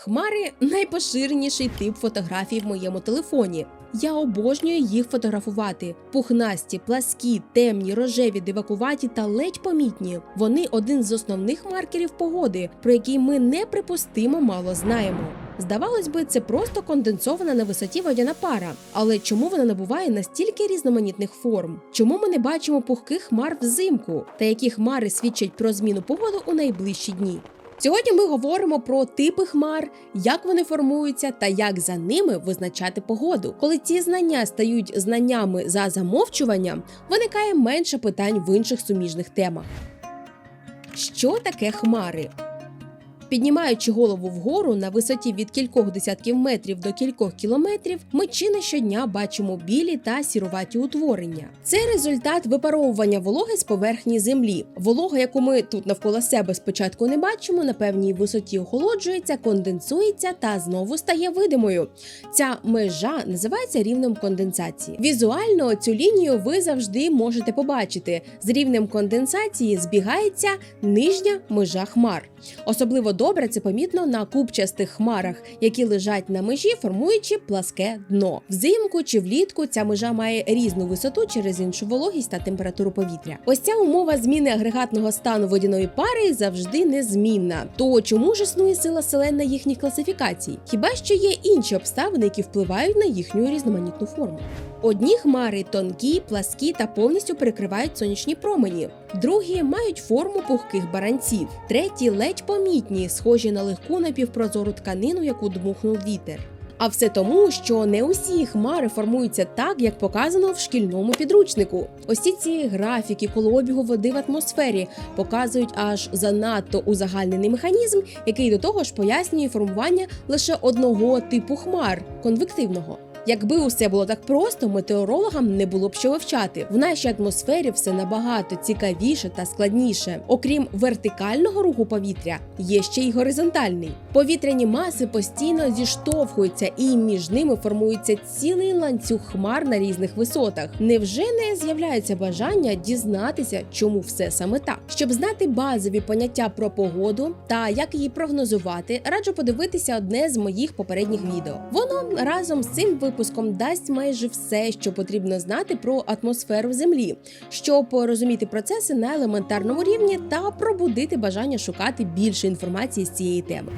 Хмари найпоширеніший тип фотографій в моєму телефоні. Я обожнюю їх фотографувати. Пухнасті, пласкі, темні, рожеві, дивакуваті та ледь помітні. Вони один з основних маркерів погоди, про який ми неприпустимо мало знаємо. Здавалось би, це просто конденсована на висоті водяна пара. Але чому вона набуває настільки різноманітних форм? Чому ми не бачимо пухких хмар взимку? Та які хмари свідчать про зміну погоди у найближчі дні? Сьогодні ми говоримо про типи хмар, як вони формуються та як за ними визначати погоду. Коли ці знання стають знаннями за замовчуванням, виникає менше питань в інших суміжних темах. Що таке хмари? Піднімаючи голову вгору на висоті від кількох десятків метрів до кількох кілометрів, ми чи не щодня бачимо білі та сіруваті утворення. Це результат випаровування вологи з поверхні землі. Волога, яку ми тут навколо себе спочатку не бачимо, на певній висоті охолоджується, конденсується та знову стає видимою. Ця межа називається рівнем конденсації. Візуально цю лінію ви завжди можете побачити. З рівнем конденсації збігається нижня межа хмар. Особливо добре це помітно на купчастих хмарах, які лежать на межі, формуючи пласке дно. Взимку чи влітку ця межа має різну висоту через іншу вологість та температуру повітря. Ось ця умова зміни агрегатного стану водяної пари завжди незмінна. То чому ж існує сила селен на їхній класифікації? Хіба що є інші обставини, які впливають на їхню різноманітну форму? Одні хмари тонкі, пласкі та повністю перекривають сонячні промені. Другі мають форму пухких баранців. Треті ледь помітні, схожі на легку напівпрозору тканину, яку дмухнув вітер. А все тому, що не усі хмари формуються так, як показано в шкільному підручнику. Ось ці графіки колообігу води в атмосфері показують аж занадто узагальнений механізм, який до того ж пояснює формування лише одного типу хмар конвективного. Якби усе було так просто, метеорологам не було б що вивчати. В нашій атмосфері все набагато цікавіше та складніше. Окрім вертикального руху повітря, є ще й горизонтальний. Повітряні маси постійно зіштовхуються, і між ними формується цілий ланцюг хмар на різних висотах. Невже не з'являється бажання дізнатися, чому все саме так? Щоб знати базові поняття про погоду та як її прогнозувати, раджу подивитися одне з моїх попередніх відео. Воно разом з цим випуском дасть майже все, що потрібно знати про атмосферу Землі, щоб розуміти процеси на елементарному рівні та пробудити бажання шукати більше інформації з цієї теми.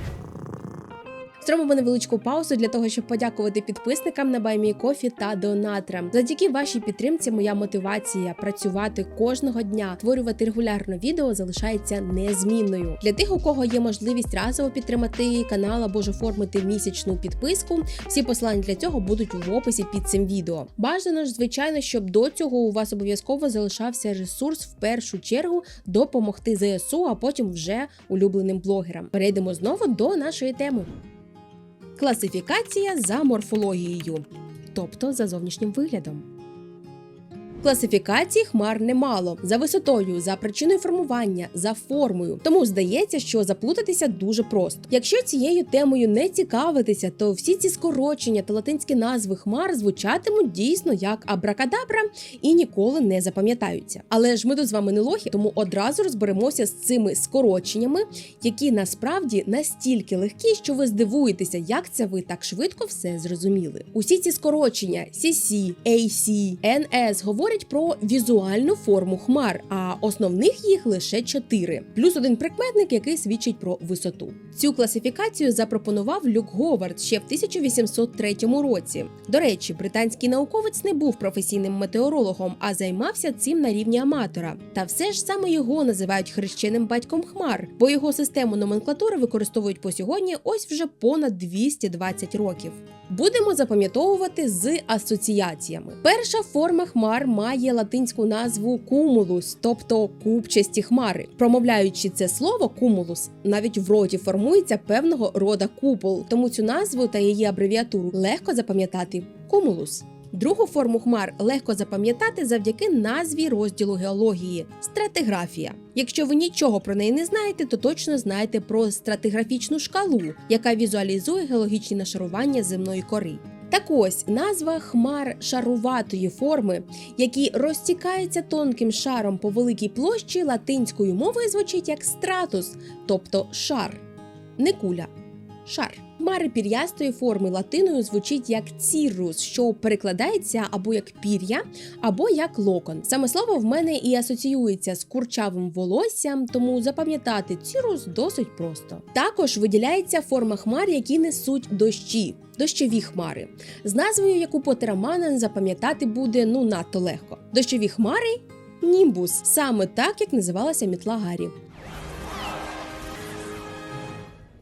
Зробимо невеличку паузу для того, щоб подякувати підписникам на BuyMeCoffee та донаторам. Завдяки вашій підтримці, моя мотивація працювати кожного дня, створювати регулярно відео залишається незмінною. Для тих, у кого є можливість разово підтримати канал або ж оформити місячну підписку. Всі посилання для цього будуть в описі під цим відео. Бажано ж, звичайно, щоб до цього у вас обов'язково залишався ресурс в першу чергу допомогти ЗСУ, а потім вже улюбленим блогерам. Перейдемо знову до нашої теми. Класифікація за морфологією, тобто за зовнішнім виглядом. Класифікацій хмар немало за висотою, за причиною формування, за формою. Тому здається, що заплутатися дуже просто. Якщо цією темою не цікавитися, то всі ці скорочення та латинські назви хмар звучатимуть дійсно як абракадабра і ніколи не запам'ятаються. Але ж ми тут з вами не лохи, тому одразу розберемося з цими скороченнями, які насправді настільки легкі, що ви здивуєтеся, як це ви так швидко все зрозуміли. Усі ці скорочення CC, AC, NS говорять про візуальну форму хмар, а основних їх лише чотири, плюс один прикметник, який свідчить про висоту. Цю класифікацію запропонував Люк Говард ще в 1803 році. До речі, британський науковець не був професійним метеорологом, а займався цим на рівні аматора. Та все ж саме його називають хрещеним батьком хмар, бо його систему номенклатури використовують по сьогодні ось вже понад 220 років. Будемо запам'ятовувати з асоціаціями. Перша форма хмар має латинську назву кумулус, тобто купчасті хмари. Промовляючи це слово кумулус, навіть в роті формується певного рода купол, тому цю назву та її абревіатуру легко запам'ятати кумулус. Другу форму хмар легко запам'ятати завдяки назві розділу геології стратиграфія. Якщо ви нічого про неї не знаєте, то точно знаєте про стратиграфічну шкалу, яка візуалізує геологічні нашарування земної кори. Так ось назва хмар шаруватої форми, які розтікаються тонким шаром по великій площі латинською мовою звучить як стратус, тобто шар, не куля. Шар. Хмари пір'ястої форми латиною звучить як цірус, що перекладається або як пір'я, або як локон. Саме слово в мене і асоціюється з курчавим волоссям, тому запам'ятати цірус досить просто. Також виділяється форма хмар, які несуть дощі. Дощові хмари, з назвою, яку Потерамана запам'ятати буде ну надто легко. Дощові хмари німбус, саме так як називалася мітла Гаррі.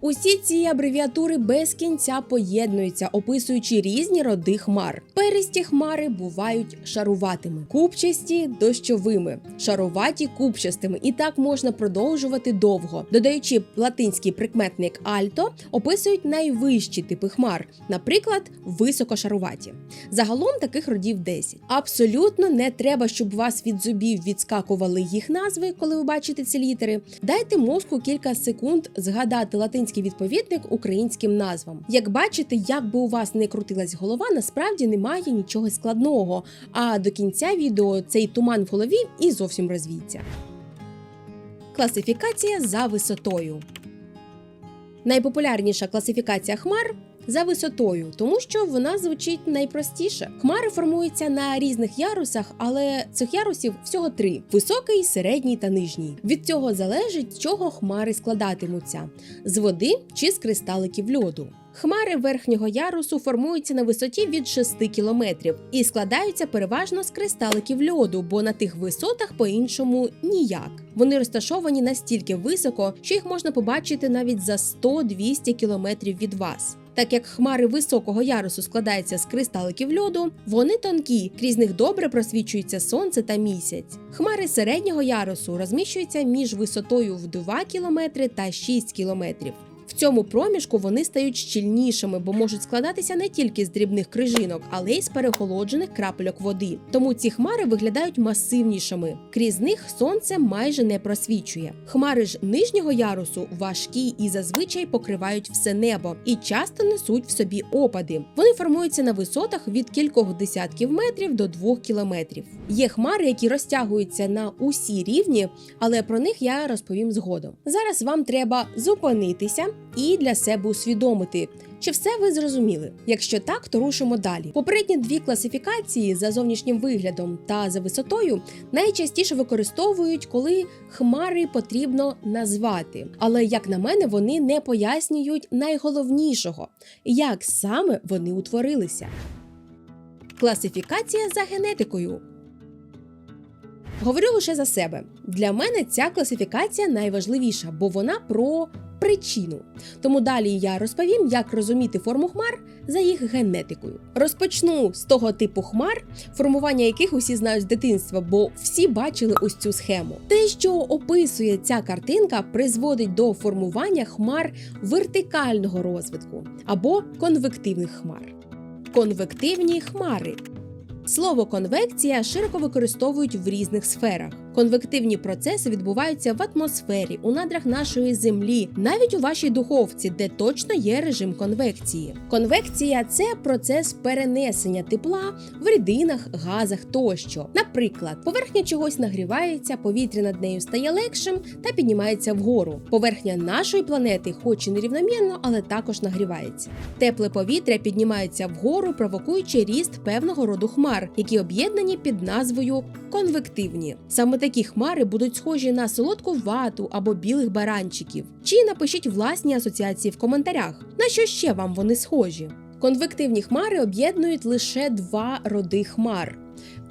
Усі ці абревіатури без кінця поєднуються, описуючи різні роди хмар. Перисті хмари бувають шаруватими, купчасті дощовими, шаруваті купчастими, і так можна продовжувати довго. Додаючи латинський прикметник альто, описують найвищі типи хмар, наприклад, високошаруваті. Загалом таких родів 10. Абсолютно не треба, щоб вас від зубів відскакували їх назви, коли ви бачите ці літери. Дайте мозку кілька секунд згадати латинський відповідник українським назвам. Як бачите, як би у вас не крутилась голова, насправді немає нічого складного. А до кінця відео цей туман в голові і зовсім розвіється. Класифікація за висотою. Найпопулярніша класифікація хмар за висотою, тому що вона звучить найпростіше. Хмари формуються на різних ярусах, але цих ярусів всього три: високий, середній та нижній. Від цього залежить, чого хмари складатимуться: з води чи з кристаликів льоду. Хмари верхнього ярусу формуються на висоті від 6 кілометрів і складаються переважно з кристаликів льоду, бо на тих висотах по-іншому ніяк. Вони розташовані настільки високо, що їх можна побачити навіть за 100-200 кілометрів від вас. Так як хмари високого ярусу складаються з кристаликів льоду, вони тонкі, крізь них добре просвічується сонце та місяць. Хмари середнього ярусу розміщуються між висотою в 2 км та 6 км. Цьому проміжку вони стають щільнішими, бо можуть складатися не тільки з дрібних крижинок, але й з переголоджених крапельок води. Тому ці хмари виглядають масивнішими. Крізь них сонце майже не просвічує. Хмари ж нижнього ярусу важкі і зазвичай покривають все небо і часто несуть в собі опади. Вони формуються на висотах від кількох десятків метрів до двох кілометрів. Є хмари, які розтягуються на усі рівні, але про них я розповім згодом. Зараз вам треба зупинитися і для себе усвідомити. Чи все ви зрозуміли? Якщо так, то рушимо далі. Попередні дві класифікації за зовнішнім виглядом та за висотою найчастіше використовують, коли хмари потрібно назвати. Але, як на мене, вони не пояснюють найголовнішого, як саме вони утворилися. Класифікація за генетикою. Говорю лише за себе. Для мене ця класифікація найважливіша, бо вона про причину. Тому далі я розповім, як розуміти форму хмар за їх генетикою. Розпочну з того типу хмар, формування яких усі знають з дитинства, бо всі бачили ось цю схему. Те, що описує ця картинка, призводить до формування хмар вертикального розвитку або конвективних хмар. Конвективні хмари. Слово конвекція широко використовують в різних сферах. Конвективні процеси відбуваються в атмосфері, у надрах нашої землі, навіть у вашій духовці, де точно є режим конвекції. Конвекція це процес перенесення тепла в рідинах, газах тощо. Наприклад, поверхня чогось нагрівається, повітря над нею стає легшим та піднімається вгору. Поверхня нашої планети, хоч і нерівномірно, але також нагрівається. Тепле повітря піднімається вгору, провокуючи ріст певного роду хмар, які об'єднані під назвою конвективні. Саме такі хмари будуть схожі на солодку вату або білих баранчиків. Чи напишіть власні асоціації в коментарях, на що ще вам вони схожі. Конвективні хмари об'єднують лише два роди хмар.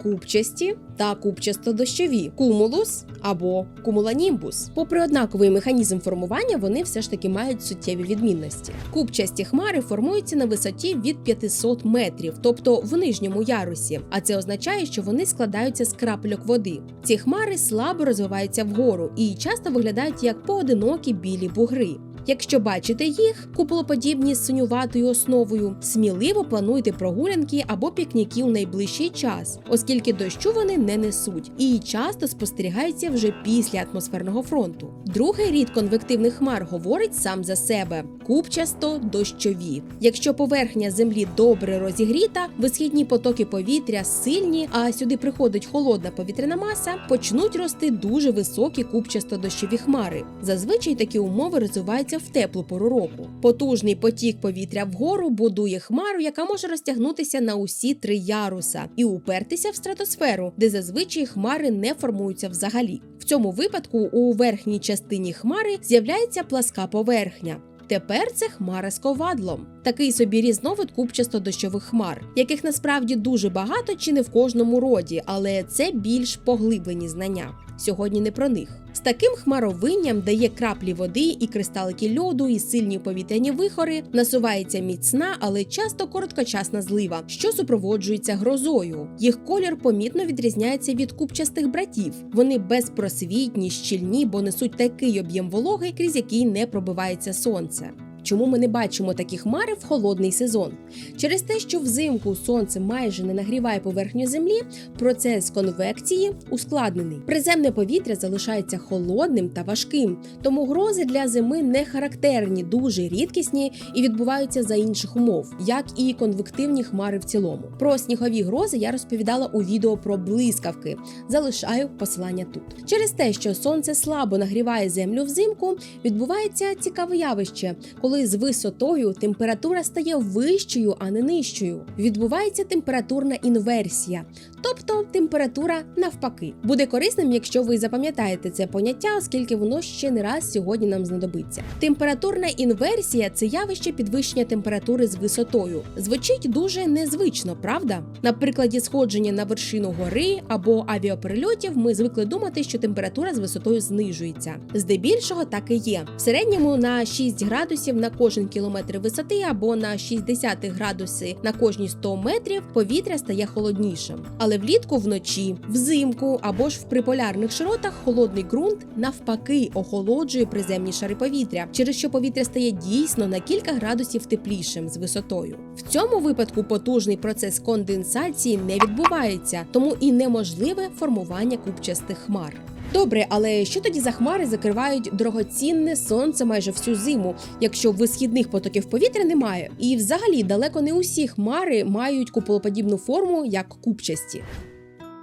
Купчасті та купчасто-дощові кумулус або кумуланімбус. Попри однаковий механізм формування, вони все ж таки мають суттєві відмінності. Купчасті хмари формуються на висоті від 500 метрів, тобто в нижньому ярусі. А це означає, що вони складаються з крапельок води. Ці хмари слабо розвиваються вгору і часто виглядають як поодинокі білі бугри. Якщо бачите їх, куполоподібні з синюватою основою, сміливо плануйте прогулянки або пікніки у найближчий час, оскільки дощу вони не несуть і часто спостерігаються вже після атмосферного фронту. Другий рід конвективних хмар говорить сам за себе: купчасто дощові. Якщо поверхня землі добре розігріта, висхідні потоки повітря сильні, а сюди приходить холодна повітряна маса, почнуть рости дуже високі купчасто дощові хмари. Зазвичай такі умови розвиваються в теплу пору року. Потужний потік повітря вгору будує хмару, яка може розтягнутися на усі три яруса і упертися в стратосферу, де зазвичай хмари не формуються взагалі. В цьому випадку у верхній частині хмари з'являється пласка поверхня. Тепер це хмара з ковадлом. Такий собі різновид купчасто-дощових хмар, яких насправді дуже багато чи не в кожному роді, але це більш поглиблені знання. Сьогодні не про них. З таким хмаровинням дає краплі води і кристалики льоду, і сильні повітряні вихори, насувається міцна, але часто короткочасна злива, що супроводжується грозою. Їх колір помітно відрізняється від купчастих братів. Вони безпросвітні, щільні, бо несуть такий об'єм вологи, крізь який не пробивається сонце. Чому ми не бачимо такі хмари в холодний сезон? Через те, що взимку сонце майже не нагріває поверхню землі, процес конвекції ускладнений. Приземне повітря залишається холодним та важким, тому грози для зими не характерні, дуже рідкісні і відбуваються за інших умов, як і конвективні хмари в цілому. Про снігові грози я розповідала у відео про блискавки. Залишаю посилання тут. Через те, що сонце слабо нагріває землю взимку, відбувається цікаве явище, коли з висотою температура стає вищою, а не нижчою. Відбувається температурна інверсія, тобто температура навпаки. Буде корисним, якщо ви запам'ятаєте це поняття, оскільки воно ще не раз сьогодні нам знадобиться. Температурна інверсія це явище підвищення температури з висотою. Звучить дуже незвично, правда? На прикладі сходження на вершину гори або авіаперельотів ми звикли думати, що температура з висотою знижується. Здебільшого так і є. В середньому на 6 градусів на кожен кілометр висоти або на 60 градуси на кожні 100 метрів повітря стає холоднішим. Але влітку вночі, взимку або ж в приполярних широтах холодний ґрунт навпаки охолоджує приземні шари повітря, через що повітря стає дійсно на кілька градусів теплішим з висотою. В цьому випадку потужний процес конденсації не відбувається, тому і неможливе формування купчастих хмар. Добре, але що тоді за хмари закривають дорогоцінне сонце майже всю зиму, якщо висхідних потоків повітря немає? І взагалі далеко не усі хмари мають куполоподібну форму, як купчасті.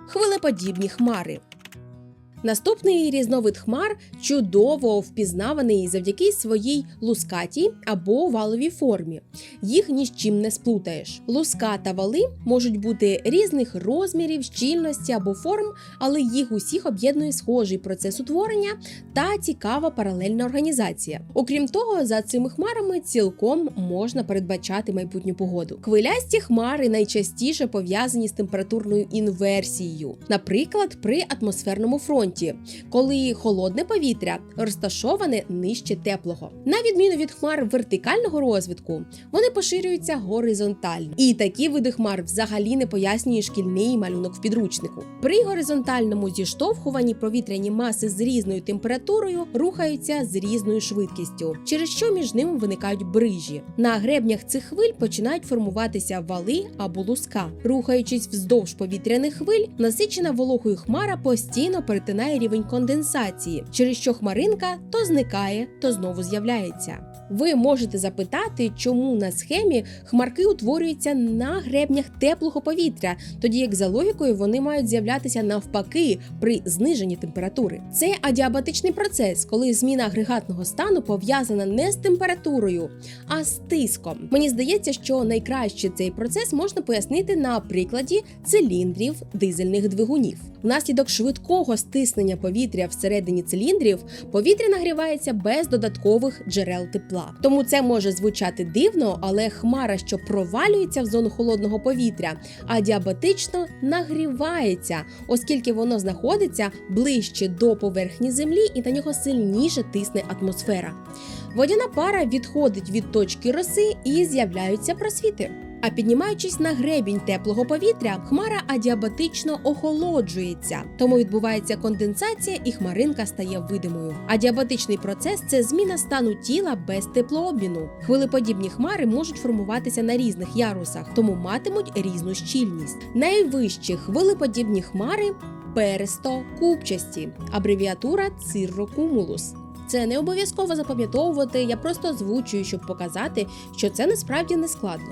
Хвилеподібні хмари. Наступний різновид хмар чудово впізнаваний завдяки своїй лускатій або валовій формі. Їх ні з чим не сплутаєш. Луска та вали можуть бути різних розмірів, щільності або форм, але їх усіх об'єднує схожий процес утворення та цікава паралельна організація. Окрім того, за цими хмарами цілком можна передбачати майбутню погоду. Хвилясті хмари найчастіше пов'язані з температурною інверсією, наприклад, при атмосферному фронті коли холодне повітря розташоване нижче теплого. На відміну від хмар вертикального розвитку, вони поширюються горизонтально. І такі види хмар взагалі не пояснює шкільний малюнок в підручнику. При горизонтальному зіштовхуванні повітряні маси з різною температурою рухаються з різною швидкістю, через що між ними виникають брижі. На гребнях цих хвиль починають формуватися вали або луска. Рухаючись вздовж повітряних хвиль, насичена вологою хмара постійно перетинає рівень конденсації, через що хмаринка то зникає, то знову з'являється. Ви можете запитати, чому на схемі хмарки утворюються на гребнях теплого повітря, тоді як за логікою вони мають з'являтися навпаки при зниженні температури. Це адіабатичний процес, коли зміна агрегатного стану пов'язана не з температурою, а з тиском. Мені здається, що найкраще цей процес можна пояснити на прикладі циліндрів дизельних двигунів. Внаслідок швидкого стиснення повітря всередині циліндрів повітря нагрівається без додаткових джерел тепла. Тому це може звучати дивно, але хмара, що провалюється в зону холодного повітря, адіабатично нагрівається, оскільки воно знаходиться ближче до поверхні землі і на нього сильніше тисне атмосфера. Водяна пара відходить від точки роси і з'являються просвіти. А піднімаючись на гребінь теплого повітря, хмара адіабатично охолоджується, тому відбувається конденсація і хмаринка стає видимою. Адіабатичний процес це зміна стану тіла без теплообміну. Хвилеподібні хмари можуть формуватися на різних ярусах, тому матимуть різну щільність. Найвищі хвилеподібні хмари пересто купчасті, абревіатура циррокумулус. Це не обов'язково запам'ятовувати, я просто озвучую, щоб показати, що це насправді не складно.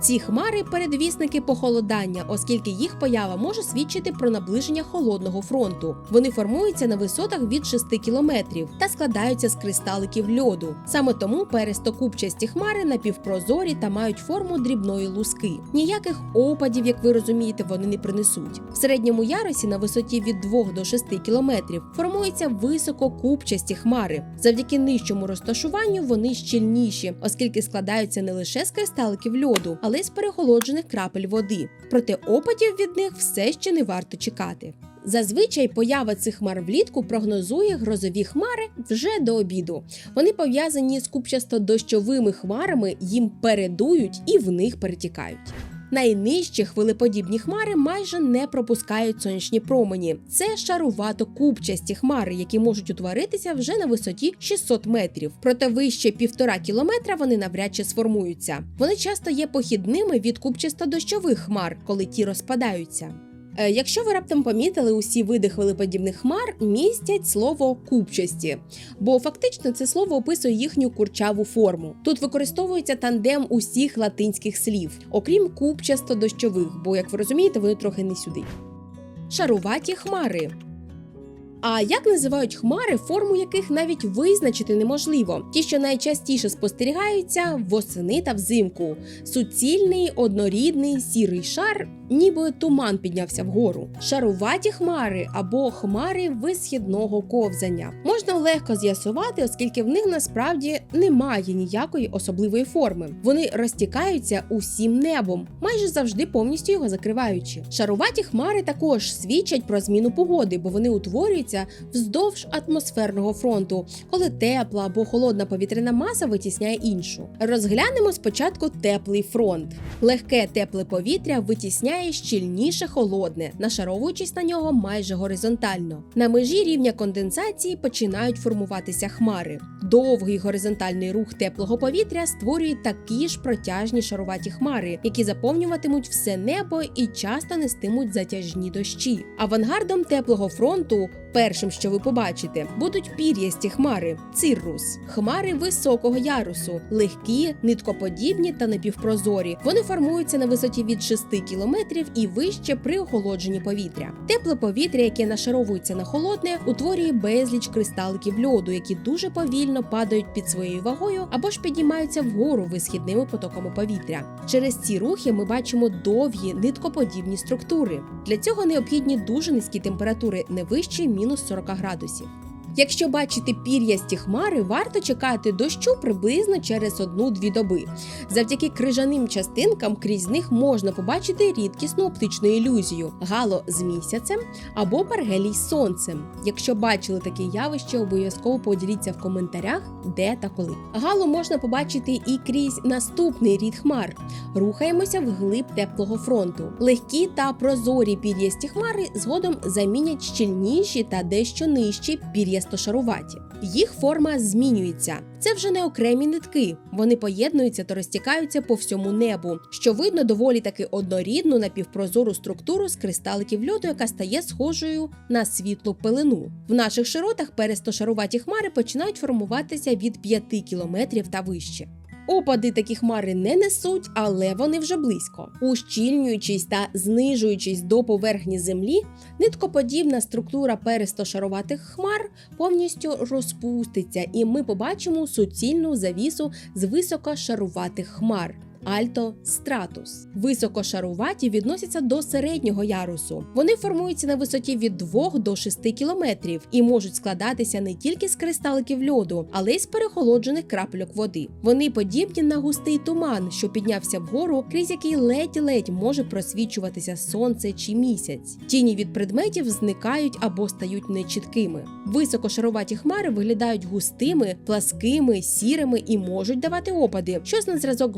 Ці хмари передвісники похолодання, оскільки їх поява може свідчити про наближення холодного фронту. Вони формуються на висотах від 6 кілометрів та складаються з кристаликів льоду. Саме тому перестокупчасті хмари напівпрозорі та мають форму дрібної луски. Ніяких опадів, як ви розумієте, вони не принесуть. В середньому ярусі на висоті від 2 до 6 кілометрів формуються висококупчасті хмари. Завдяки нижчому розташуванню вони щільніші, оскільки складаються не лише з кристаликів льоду, але з перехолоджених крапель води. Проте опадів від них все ще не варто чекати. Зазвичай поява цих хмар влітку прогнозує грозові хмари вже до обіду. Вони пов'язані з купчасто-дощовими хмарами, їм передують і в них перетікають. Найнижчі хвилеподібні хмари майже не пропускають сонячні промені. Це шарувато-купчасті хмари, які можуть утворитися вже на висоті 600 метрів. Проте вище півтора кілометра вони навряд чи сформуються. Вони часто є похідними від купчасто-дощових хмар, коли ті розпадаються. Е, Якщо ви раптом помітили, усі види хвилеподібних хмар містять слово купчасті, бо фактично це слово описує їхню курчаву форму. Тут використовується тандем усіх латинських слів, окрім купчасто-дощових, бо, як ви розумієте, вони трохи не сюди. Шаруваті хмари. А як називають хмари, форму яких навіть визначити неможливо? Ті, що найчастіше спостерігаються восени та взимку. Суцільний однорідний сірий шар, ніби туман піднявся вгору. Шаруваті хмари або хмари висхідного ковзання можна легко з'ясувати, оскільки в них насправді немає ніякої особливої форми. Вони розтікаються усім небом, майже завжди повністю його закриваючи. Шаруваті хмари також свідчать про зміну погоди, бо вони утворюються вздовж атмосферного фронту, коли тепла або холодна повітряна маса витісняє іншу. Розглянемо спочатку теплий фронт. Легке тепле повітря витісняє щільніше холодне, нашаровуючись на нього майже горизонтально. На межі рівня конденсації починають формуватися хмари. Довгий горизонтальний рух теплого повітря створює такі ж протяжні шаруваті хмари, які заповнюватимуть все небо і часто нестимуть затяжні дощі. Авангардом теплого фронту. Першим, що ви побачите, будуть пір'ясті хмари, циррус, хмари високого ярусу, легкі, ниткоподібні та напівпрозорі. Вони формуються на висоті від 6 кілометрів і вище при охолодженні повітря. Тепле повітря, яке нашаровується на холодне, утворює безліч кристаликів льоду, які дуже повільно падають під своєю вагою або ж піднімаються вгору висхідними потоками повітря. Через ці рухи ми бачимо довгі ниткоподібні структури. Для цього необхідні дуже низькі температури, не вищі мінус 40 градусів. Якщо бачите пір'ясті хмари, варто чекати дощу приблизно через одну-дві доби. Завдяки крижаним частинкам крізь них можна побачити рідкісну оптичну ілюзію гало з місяцем або паргелій з сонцем. Якщо бачили таке явище, обов'язково поділіться в коментарях, де та коли. Гало можна побачити і крізь наступний рід хмар. Рухаємося вглиб теплого фронту. Легкі та прозорі пір'ясті хмари згодом замінять щільніші та дещо нижчі пір'ясто-шаруваті. Їх форма змінюється. Це вже не окремі нитки. Вони поєднуються та розтікаються по всьому небу, що видно доволі таки однорідну напівпрозору структуру з кристаликів льоду, яка стає схожою на світлу пелену. В наших широтах перестошаруваті хмари починають формуватися від 5 кілометрів та вище. Опади такі хмари не несуть, але вони вже близько. Ущільнюючись та знижуючись до поверхні землі, ниткоподібна структура перестошаруватих хмар повністю розпуститься, і ми побачимо суцільну завісу з високошаруватих хмар. Альто стратус. Високошаруваті відносяться до середнього ярусу. Вони формуються на висоті від 2 до 6 кілометрів і можуть складатися не тільки з кристаликів льоду, але й з перехолоджених крапельок води. Вони подібні на густий туман, що піднявся вгору, крізь який ледь-ледь може просвічуватися сонце чи місяць. Тіні від предметів зникають або стають нечіткими. Високошаруваті хмари виглядають густими, пласкими, сірими і можуть давати опади, щось на зразок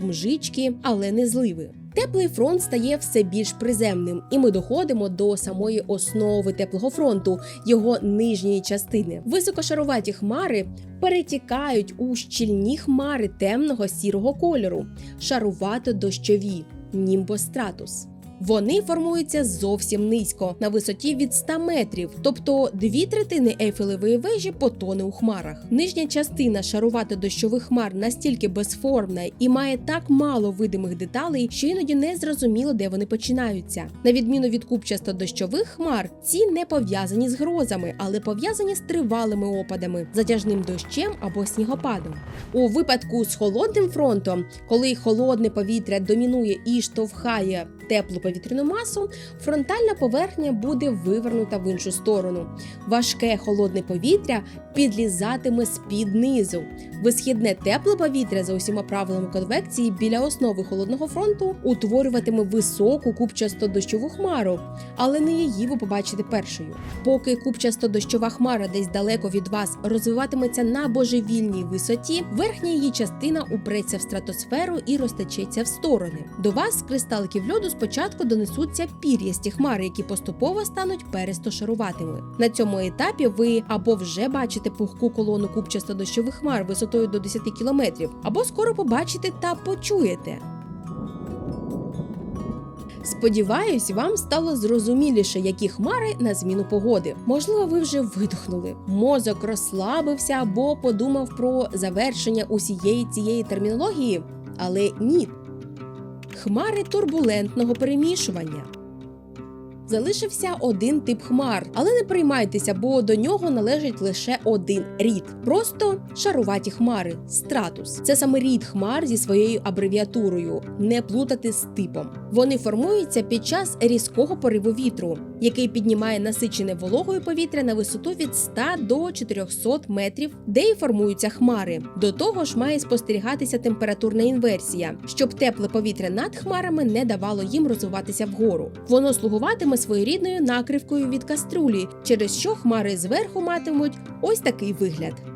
мжички, але не зливи. Теплий фронт стає все більш приземним, і ми доходимо до самої основи теплого фронту, його нижньої частини. Високошаруваті хмари перетікають у щільні хмари темного сірого кольору, шарувато дощові німбостратус. Вони формуються зовсім низько, на висоті від 100 метрів, тобто дві третини ейфелевої вежі потоне у хмарах. Нижня частина шарувато-дощових хмар настільки безформна і має так мало видимих деталей, що іноді не зрозуміло, де вони починаються. На відміну від купчасто-дощових хмар, ці не пов'язані з грозами, але пов'язані з тривалими опадами, затяжним дощем або снігопадом. У випадку з холодним фронтом, коли холодне повітря домінує і штовхає теплу повітряну масу, фронтальна поверхня буде вивернута в іншу сторону. Важке холодне повітря підлізатиме з-під низу. Висхідне тепле повітря за усіма правилами конвекції біля основи холодного фронту утворюватиме високу купчасто дощову хмару, але не її ви побачите першою. Поки купчасто дощова хмара десь далеко від вас розвиватиметься на божевільній висоті, верхня її частина упреться в стратосферу і розтечеться в сторони. До вас з кристаликів льоду спочатку донесуться пір'ясті хмари, які поступово стануть перестошаруватими. На цьому етапі ви або вже бачите пухку колону купчасто дощових хмар висотою до 10 кілометрів, або скоро побачите та почуєте. Сподіваюсь, вам стало зрозуміліше, які хмари на зміну погоди. Можливо, ви вже видохнули. Мозок розслабився або подумав про завершення усієї цієї термінології, але ні. Хмари турбулентного перемішування. Залишився один тип хмар, але не приймайтеся, бо до нього належить лише один рід. Просто шаруваті хмари стратус. Це саме рід хмар зі своєю абревіатурою, не плутати з типом. Вони формуються під час різкого пориву вітру, який піднімає насичене вологою повітря на висоту від 100 до 400 метрів, де й формуються хмари. До того ж, має спостерігатися температурна інверсія, щоб тепле повітря над хмарами не давало їм розвиватися вгору. Воно слугуватиме своєрідною накривкою від каструлі, через що хмари зверху матимуть ось такий вигляд.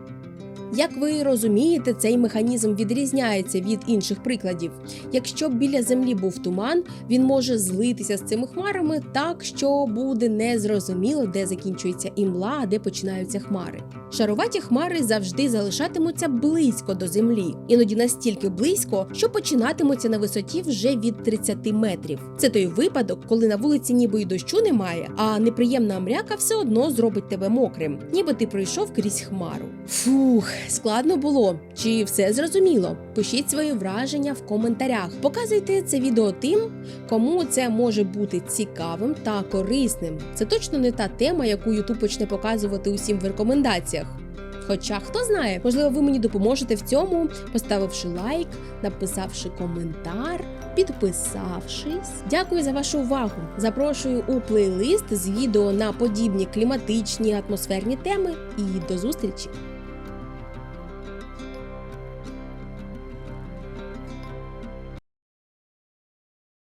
Як ви розумієте, цей механізм відрізняється від інших прикладів. Якщо біля землі був туман, він може злитися з цими хмарами так, що буде незрозуміло, де закінчується імла, а де починаються хмари. Шаруваті хмари завжди залишатимуться близько до землі, іноді настільки близько, що починатимуться на висоті вже від 30 метрів. Це той випадок, коли на вулиці ніби й дощу немає, а неприємна мряка все одно зробить тебе мокрим, ніби ти пройшов крізь хмару. Фух, складно було. Чи все зрозуміло? Пишіть свої враження в коментарях. Показуйте це відео тим, кому це може бути цікавим та корисним. Це точно не та тема, яку Ютуб почне показувати усім в рекомендаціях. Хоча хто знає, можливо, ви мені допоможете в цьому, поставивши лайк, написавши коментар, підписавшись. Дякую за вашу увагу. Запрошую у плейлист з відео на подібні кліматичні атмосферні теми і до зустрічі!